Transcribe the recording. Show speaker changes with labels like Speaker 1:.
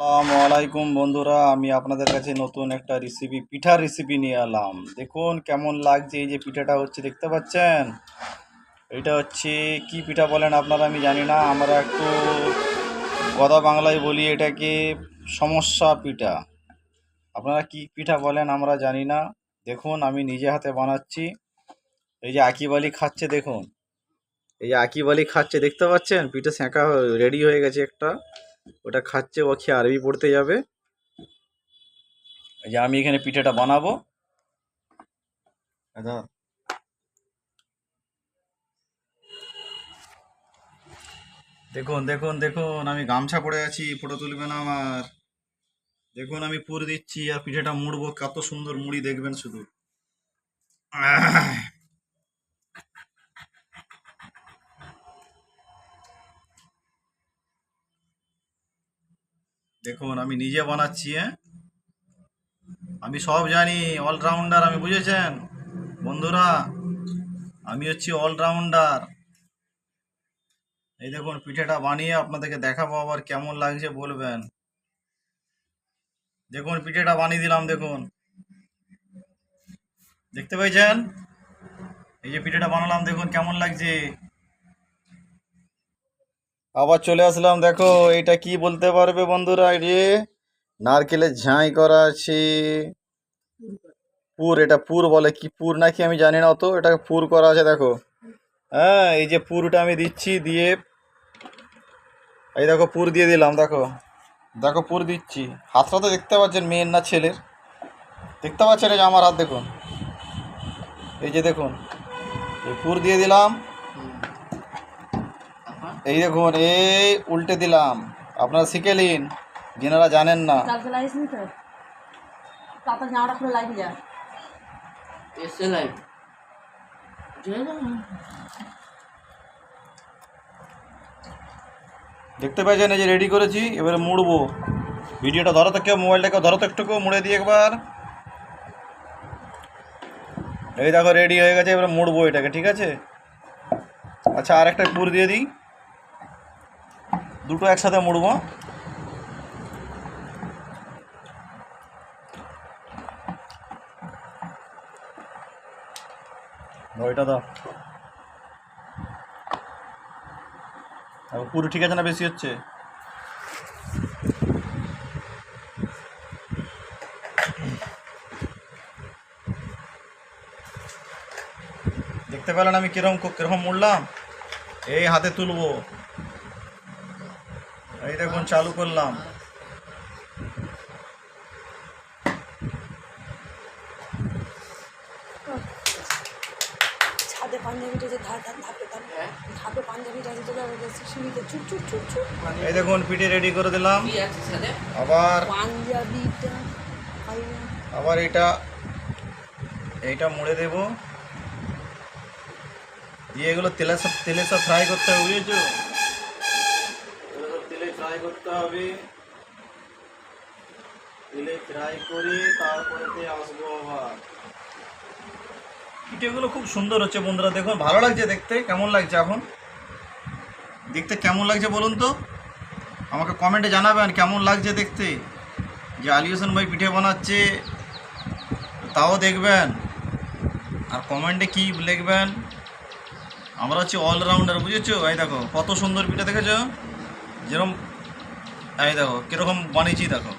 Speaker 1: আসসালামু আলাইকুম বন্ধুরা, আমি আপনাদের কাছে নতুন একটা রেসিপি পিঠার রেসিপি নিয়ে এলাম। দেখুন কেমন লাগছে এই যে পিঠাটা হচ্ছে, দেখতে পাচ্ছেন? এটা হচ্ছে কি পিঠা বলেন আপনারা আমি জানি না, আমরা একটু গদা বাংলায় বলি এটাকে সমস্যা পিঠা। আপনারা কি পিঠা বলেন আমরা জানি না। দেখুন, আমি নিজে হাতে বানাচ্ছি। এই যে আকিব আলী খাচ্ছে, দেখুন। এই যে আকিব আলী খাচ্ছে, দেখতে পাচ্ছেন? পিঠা সেঁকা রেডি হয়ে গেছে একটা। ওটা খাচ্ছে ও খেয়ে আরবি পড়তে যাবে। যে আমি এখানে পিঠাটা বানাবো। দাদা দেখুন দেখুন দেখুন আমি গামছা পরে আছি ফটো তুলবে না আমার। দেখুন আমি পুর দিচ্ছি আর পিঠাটা মুড়বো কত সুন্দর মুড়ি দেখবেন শুধু। দেখুন, আমি নিজে বানাচ্ছি হ্যাঁ? আমি সব জানি অলরাউন্ডার আমি বুঝেছেন? বন্ধুরা, আমি হচ্ছি অলরাউন্ডার এই দেখুন, পিঠেটা বানিয়ে আপনাদেরকে দেখাবো আবার কেমন লাগছে বলবেন। দেখুন, পিঠেটা বানিয়ে দিলাম, দেখুন। দেখতে পেয়েছেন? এই যে পিঠেটা বানালাম, দেখুন, কেমন লাগছে? আবার চলে আসলাম, দেখো এটা কি বলতে পারবে বন্ধুরা যে নারকেলের ঝাঁই করা আছে। পুর, এটা পুর বলে কি পুর নাকি আমি জানি না অত এটাকে পুর করা আছে, দেখো। হ্যাঁ এই যে পুরটা আমি দিচ্ছি, দিয়ে এই দেখো, পুর দিয়ে দিলাম, দেখো। দেখো, পুর দিচ্ছি। হাতটা তো দেখতে পাচ্ছেন, মেয়ের না ছেলের। দেখতে পাচ্ছেন এই যে আমার হাত, দেখুন। এই যে দেখুন, এই পুর দিয়ে দিলাম। এই দেখুন এই উল্টে দিলাম। আপনারা শিখে নিন যেনারা জানেন না। দেখতে পেয়েছেন এই যে রেডি করেছি এবারে মুড়বো। ভিডিওটা ধরো তো কেউ মোবাইলটাকে ধরো তো একটুকু মুড়ে দিই একবার। এই দেখো রেডি হয়ে গেছে এবারে মুড়বো এটাকে ঠিক আছে? আচ্ছা আর একটা পুর দিয়ে দিই। দুটো একসাথে মুড়বো। ওইটা দাও। পুরো ঠিক আছে না বেশি হচ্ছে? দেখতে পেলেন আমি কীরকম কীরকম মুড়লাম? এই হাতে তুলবো। এই দেখুন চালু করলাম।
Speaker 2: ছাদে পাঞ্জাবিটা যে ধার ধার ধাপে পাঞ্জাবিটা যে তোলা সিঁড়িতে চুপ চুপ চুপ চুপ।
Speaker 1: এই দেখুন পিঠে রেডি করে দিলাম। আবার
Speaker 2: পাঞ্জাবিটা
Speaker 1: আবার এটা এইটা মুড়ে দেব। দিয়ে এগুলো তেলে সব তেলে সব ফ্রাই করতে হবে বুঝেছ? ফ্রাই করতে হবে। তেলে ফ্রাই করে তারপরেতে আসব আবার। পিঠেগুলো খুব সুন্দর হচ্ছে বন্ধুরা, দেখুন, ভালো লাগছে দেখতে, কেমন লাগছে এখন? দেখতে কেমন লাগছে বলুন তো? আমাকে কমেন্টে জানাবেন, কেমন লাগছে দেখতে? যে আলী হোসেন ভাই পিঠে বানাচ্ছে, তাও দেখবেন। আর কমেন্টে কি লিখবেন? আমরা হচ্ছে অলরাউন্ডার বুঝেছ? এই দেখো, কত সুন্দর পিঠে দেখেছ? যেরকম এই দেখো কীরকম বানিয়েছি দেখো।